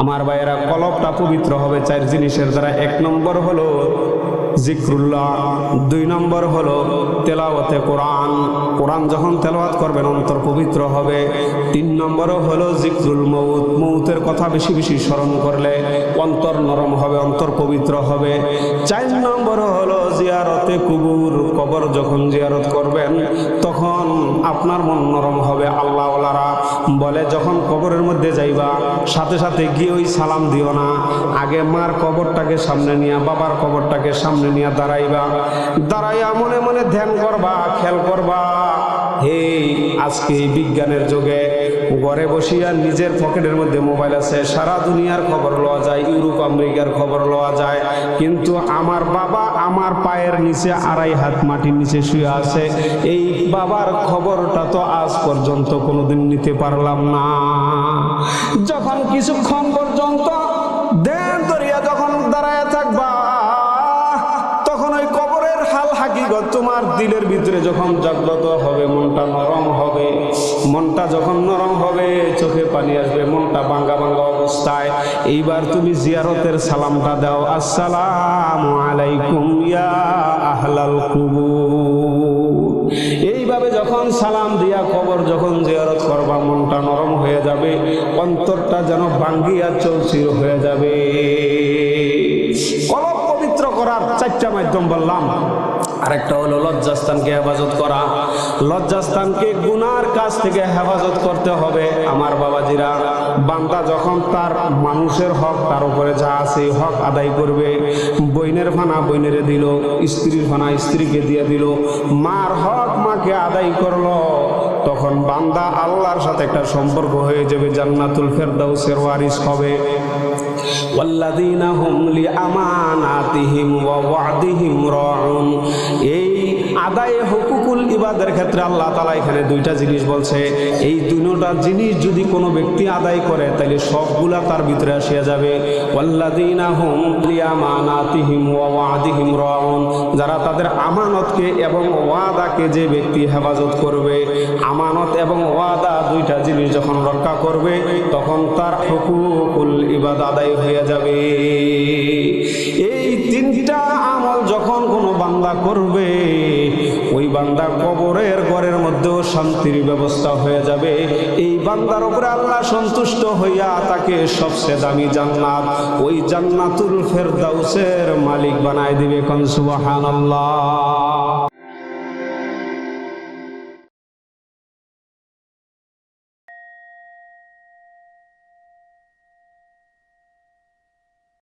আমার ভাইয়েরা কলবটা পবিত্র হবে চার জিনিসের দ্বারা এক নম্বর হলো জিক্রুল্লাহ। দুই নম্বর হলো তেলাওয়াতে কোরআন। কোরআন যখন তেলাওয়াত করবেন, অন্তর পবিত্র হবে। তিন নম্বরও হলো জিক্রুল মৌত মৌতের কথা বেশি বেশি স্মরণ করলে অন্তর নরম হবে, অন্তর পবিত্র হবে। চার নম্বর হলো জিয়ারতে কুবুর, কবর যখন জিয়ারত করবেন, তখন আপনার মন নরম হবে। আল্লাহ আল্লাহওয়ালারা বলে, যখন কবরের মধ্যে যাইবা, সাথে সাথে গিয়ে ওই সালাম দিও না। আগে মার কবরটাকে সামনে নিয়ে বাবার কবরটাকে সামনে নিয়ে দাঁড়াইবা। দাঁড়াইয়া মনে মনে ধ্যান করবা খেল করবা। হে, আজকে এই বিজ্ঞানের যুগে ঘরে বসিয়া নিজের পকেটের মধ্যে মোবাইল আছে, সারা দুনিয়ার খবর লওয়া যায়, ইউরোপ, আমেরিকার খবর লওয়া যায়। কিন্তু আমার বাবা আমার পায়ের নিচে আড়াই হাত মাটির নিচে শুয়ে আছে। এই বাবার খবরটা তো আজ পর্যন্ত কোনোদিন নিতে পারলাম না। যখন কিছুক্ষণ পর্যন্ত দিলের ভিতরে যখন জাগ্রত হবে, মনটা নরম হবে, মনটা যখন নরম হবে, চোখে পানি আসবে, মনটা ভাঙ্গা ভাঙ্গা অবস্থায়। এইবার তুমি জিয়ারতের সালামটা দাও। আসসালাম আলাইকুম ইয়া আহলাল কুবুর। এইভাবে যখন সালাম দিয়া কবর যখন জিয়ারত করবা, মনটা নরম হয়ে যাবে, অন্তরটা যেন ভাঙ্গিয়া চৌচির হয়ে যাবে। কলব পবিত্র করার চারটা মাধ্যম বললাম। আরেকটা হলো লজ্জাস্থানকে হেফাজত করা। লজ্জাস্থানকে গুনার কাছ থেকে হেফাজত করতে হবে আমার বাবাজিরা। বান্দা যখন তার মানুষের হক, তার উপরে যা আছে হক আদায় করবে। বইনের ফানা বইনেরে দিল, স্ত্রীর ফানা স্ত্রীকে দিয়ে দিল। মার হক মাকে আদায় করল। তখন বান্দা আল্লাহর সাথে একটা সম্পর্ক হয়ে যাবে জান্নাতুল ফেরদাউসের ওয়ারিস হবে والذين هم لأماناتهم ووعدهم راعون এই আদায়ে হকুকুল ইবাদের ক্ষেত্রে আল্লাহ তালা এখানে দুইটা জিনিস বলছে। এই দুটা জিনিস যদি কোনো ব্যক্তি আদায় করে তাহলে সবগুলা তার ভিতরে আসিয়া যাবে। যারা তাদের আমানতকে এবং ওয়াদাকে যে ব্যক্তি হেফাজত করবে, আমানত এবং ওয়াদা দুইটা জিনিস যখন রক্ষা করবে, তখন তার হকুকুল ইবাদ আদায় হয়ে যাবে। এই তিনটা বান্দা করবে, ওই বান্দা কবরের ঘরের মধ্যেও শান্তির ব্যবস্থা হয়ে যাবে। এই বান্দার উপরে আল্লাহ সন্তুষ্ট হইয়া তাকে সবচেয়ে দামি জান্নাত, ওই জান্নাতুল ফেরদাউসের মালিক বানায় দিবে কনসুবাহান আল্লাহ